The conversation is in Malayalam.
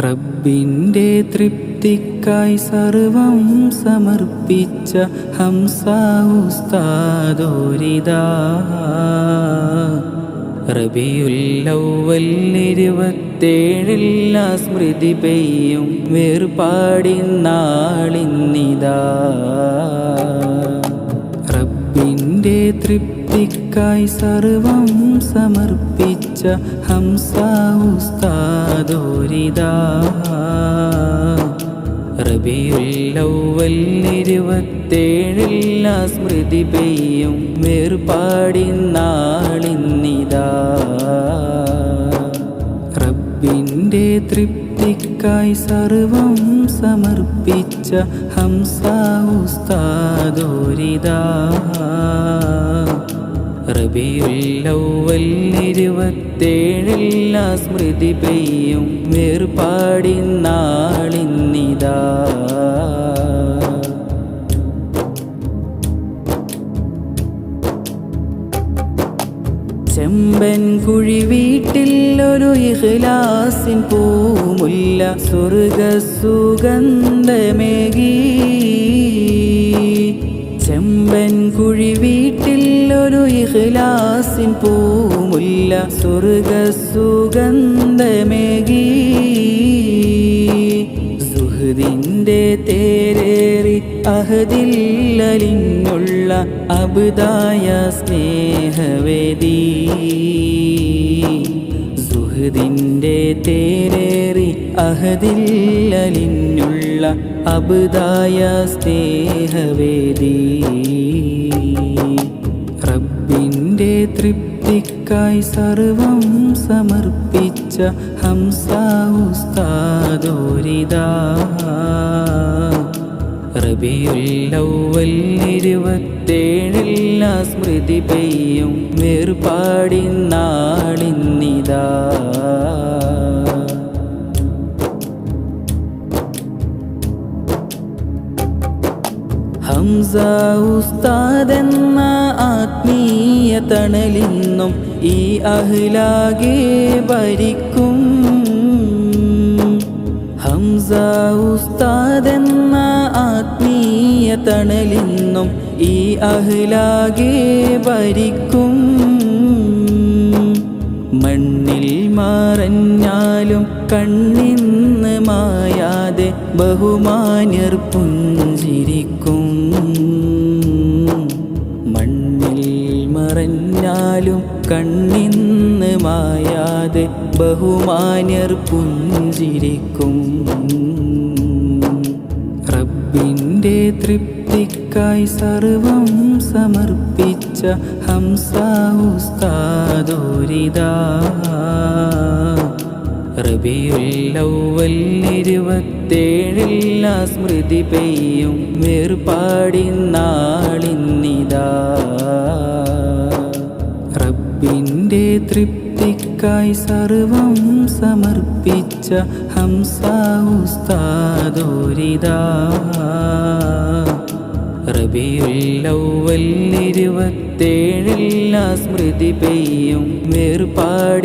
റബ്ബിന്റെ തൃപ്തിക്കായി സർവം സമർപ്പിച്ച ഹംസ ഉസ്താദോരിതാ. റബിയുല്ലവല്ലിരുപത്തേഴില്ല സ്മൃതി പെയ്യും വേർപാടിനാളിന്നിതാ റബ്ബിന്റെ തൃപ്തിക്കായി സർവം സമർപ്പിച്ച ഹംസ ഉസ്താദോരിതാ സ്മൃതി പെയ്യും വേർപാടി നാളിന്നിതാ. റബ്ബിന്റെ തൃപ്തിക്കായി സർവം സമർപ്പിച്ച ഹംസ ഉസ്താദോരിതാ റബിയുല്ലവല്ലിരുപത്തേഴില്ല സ്മൃതി പെയ്യും. വേർപാടിനാളിന്നിതാ ചെമ്പൻ കുഴി വീട്ടിൽ ഒരു ഇഹ്ലാസിൻ പൂമുല്ല. സ്വർഗ സുഗന്ധമേകി ചെമ്പൻ കുഴി വീട്ടിൽ ഒരു ഇഖ്ലാസിൻ പൂമുല്ല സ്വർഗ സുഗന്ധമേകി. സുഹൃതിന്റെ തേരേറി അഹദില്ലലിങ്ങുള്ള അബുദായ സ്നേഹവേദി. സുഹൃതിന്റെ തേരേറി അഹദില്ലലിഞ്ഞുള്ള അബുദായ സ്നേഹവേദി. തൃപ്തിക്കായി സർവം സമർപ്പിച്ച ഹംസ ഉസ്താദോരിതാ റബിയുല്ലവല്ലിരുപത്തേഴില്ല സ്മൃതി പെയ്യും. വേർപാടിനാളിന്നിതാ ഹംസ ഉസ്താദെന്ന ആത്മീയ തണലിന്നും ഈ അഹ്ലാകെ ഭരിക്കും. ഹംസ ഉസ്താദെന്ന ആത്മീയ തണലിന്നും ഈ അഹ്ലാകെ ഭരിക്കും. മണ്ണിൽ മറഞ്ഞാലും കണ്ണിന്ന് മായാതെ ബഹുമാന്യർ പുഞ്ചിരിക്കും. മറഞ്ഞാലും കണ്ണിന്ന് മായാതെ ബഹുമാന്യർ പുഞ്ചിരിക്കും. റബ്ബിന്റെ തൃപ്തിക്കായി സർവം സമർപ്പിച്ച ഹംസ ഉസ്താദോരിതാ. റബിയുല്ലവല്ലിരുപത്തേഴില്ല സ്മൃതി പെയ്യും. വേർപാടിനാളിന്നിതാ തൃപ്തിക്കായി സർവം സമർപ്പിച്ച ഹംസ ഉസ്താദോരിതാ സ്മൃതി പെയ്യും. വേർപാടിനാളിന്നിതാ